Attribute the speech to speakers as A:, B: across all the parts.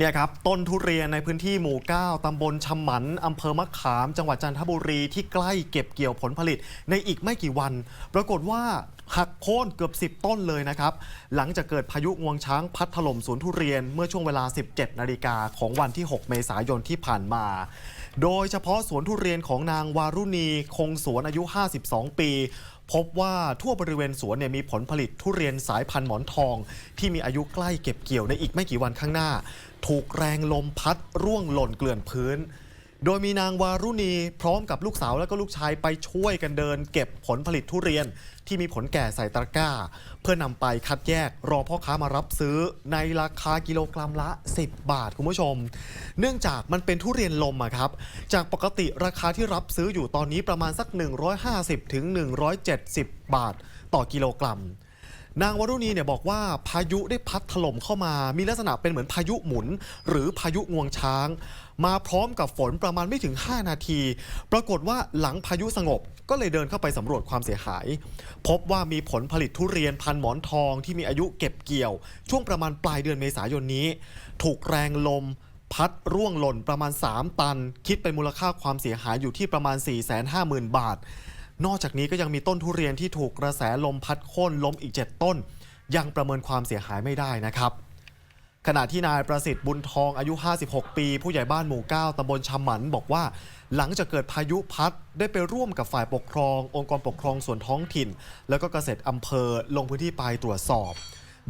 A: เนี่ยครับต้นทุเรียนในพื้นที่หมู่ 9 ตำบลชำหมันอำเภอมะขาม จังหวัดจันทบุรีที่ใกล้เก็บเกี่ยวผลผลิตในอีกไม่กี่วัน ปรากฏว่าหักโค่นเกือบ 10 ต้นเลยนะครับ หลังจากเกิดพายุงวงช้างพัดถล่มสวนทุเรียนเมื่อช่วงเวลา 17 นาฬิกาของวันที่ 6 เมษายนที่ผ่านมา โดยเฉพาะสวนทุเรียนของนางวารุณีคงสวนอายุ 52 ปี พบว่าทั่วบริเวณสวนเนี่ยมีผลผลิตทุเรียนสายพันธุ์หมอนทอง ที่มีอายุใกล้เก็บเกี่ยวในอีกไม่กี่วันข้างหน้า ถูกแรงลมพัดร่วงหล่นเกลื่อนพื้น โดยมีนางวารุณีพร้อมกับลูกสาวและก็ลูกชายไปช่วยกันเดิน เก็บผลผลิตทุเรียนที่มีผลแก่ใส่ตะกร้า เพื่อนำไปคัดแยกรอพ่อค้ามารับซื้อในราคากิโลกรัมละ 10 บาทคุณผู้ชม เนื่องจากมันเป็นทุเรียนลมอะครับ จากปกติราคาที่รับซื้ออยู่ตอนนี้ประมาณสัก 150ถึง170 บาท ต่อกิโลกรัม นางวรุณีเนี่ยบอกว่าพายุได้พัดถล่มเข้ามา มีลักษณะเป็นเหมือนพายุหมุน หรือพายุงวงช้าง มาพร้อมกับฝนประมาณไม่ถึง 5 นาที ปรากฏว่าหลังพายุสงบก็เลยเดินเข้าไปสำรวจความเสียหาย พบว่ามีผลผลิตทุเรียนพันหมอนทองที่มีอายุเก็บเกี่ยว ช่วงประมาณปลายเดือนเมษายนนี้ ถูกแรงลมพัดร่วงหล่นประมาณ 3 ตัน คิดเป็นมูลค่าความเสียหายอยู่ที่ประมาณ 450,000 บาท นอกจากนี้ก็ยังมีต้นทุเรียนที่ถูกกระแสลมพัดโค่นล้มอีก 7 ต้น ยังประเมินความเสียหายไม่ได้นะครับ ขณะที่นายประสิทธิ์บุญทองอายุ 56 ปี ผู้ใหญ่บ้านหมู่ 9ตำบลชำหมันบอกว่า หลังจากเกิดพายุพัดได้ไปร่วมกับฝ่ายปกครอง องค์กรปกครองส่วนท้องถิ่น แล้วก็เกษตรอำเภอลงพื้นที่ไปตรวจสอบ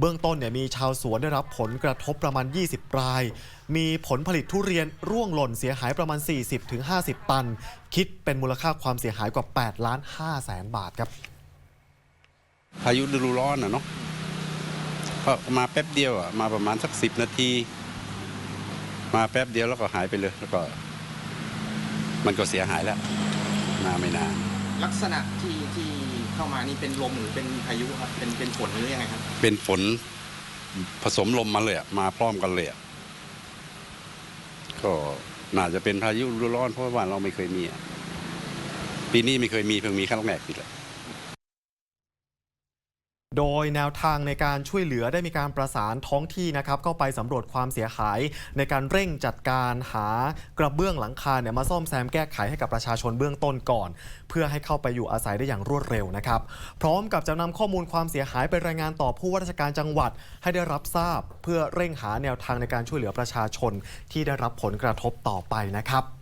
A: เบื้องต้นเนี่ยมีชาวสวนได้รับผลกระทบประมาณ 20 ราย มีผลผลิตทุเรียนร่วงหล่นเสียหายประมาณ 40-50 ตัน คิดเป็นมูลค่าความเสียหายกว่า8ล้าน5แสนบาทครับ
B: พายุฤดูร้อนอะเนาะก็มาแป๊บเดียวอะมาประมาณสักสิบนาที มาแป๊บเดียวแล้วก็หายไปเลยแล้วก็ มันก็เสียหายแล้ว มาไม่นาน
C: ลักษณะที่ที่ เข้ามานี่เป็นลมหรือเป็นพายุครับเป็นเป็นฝนหรือยังไงครับ
B: เป็นฝนผสมลมมาเลยอะมาพร้อมกันเลยอะก็น่าจะเป็นพายุฤดูร้อนเพราะว่าบ้านเราไม่เคยมีอะปีนี้ไม่เคยมีเพิ่งมีครั้งแรกนี่แหละ
A: โดยแนวทางในการช่วยเหลือได้มีการประสานท้องที่นะครับเข้าไปสำรวจความเสียหาย ในการเร่งจัดการหากระเบื้องหลังคาเนี่ยมาซ่อมแซมแก้ไขให้กับประชาชนเบื้องต้นก่อน เพื่อให้เข้าไปอยู่อาศัยได้อย่างรวดเร็วนะครับพร้อมกับจะนำข้อมูลความเสียหายไปรายงานต่อผู้ว่าราชการจังหวัดให้ได้รับทราบ เพื่อเร่งหาแนวทางในการช่วยเหลือประชาชนที่ได้รับผลกระทบต่อไปนะครับ